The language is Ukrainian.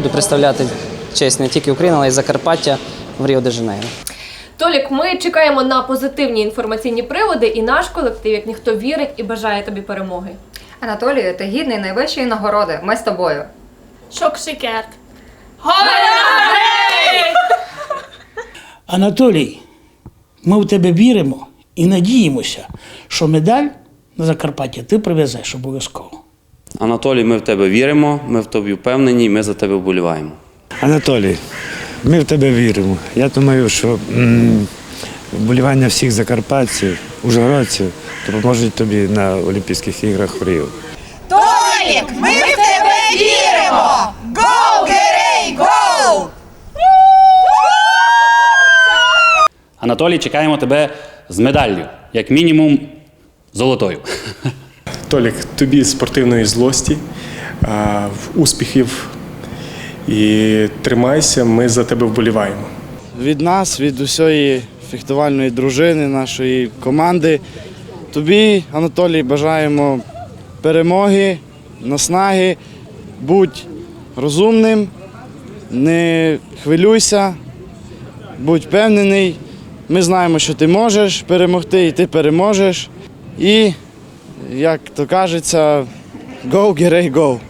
буду представляти честь не тільки України, але й Закарпаття в Ріо де Жанейро. Толік, ми чекаємо на позитивні інформаційні приводи, і наш колектив, як ніхто вірить і бажає тобі перемоги. Анатолію, ти гідний найвищої нагороди. Ми з тобою. Шок-шикет. Анатолій, ми в тебе віримо і надіємося, що медаль на Закарпаття ти привезеш обов'язково. Анатолій, ми в тебе віримо, ми в тобі впевнені, ми за тебе вболіваємо. Анатолій, ми в тебе віримо. Я думаю, що м, вболівання всіх закарпатців, ужгородців допоможуть тобі на Олімпійських іграх в Ріо. Толік, ми в тебе віримо! Гоу, Герей, гоу! Анатолій, чекаємо тебе з медаллю, як мінімум золотою. Толік, тобі спортивної злості, успіхів і тримайся, ми за тебе вболіваємо. від нас, від усієї фехтувальної дружини, нашої команди. Тобі, Анатолій, бажаємо перемоги, наснаги, будь розумним, не хвилюйся, будь впевнений. Ми знаємо, що ти можеш перемогти, і ти переможеш. І, jak to кажется, go get Gerey go.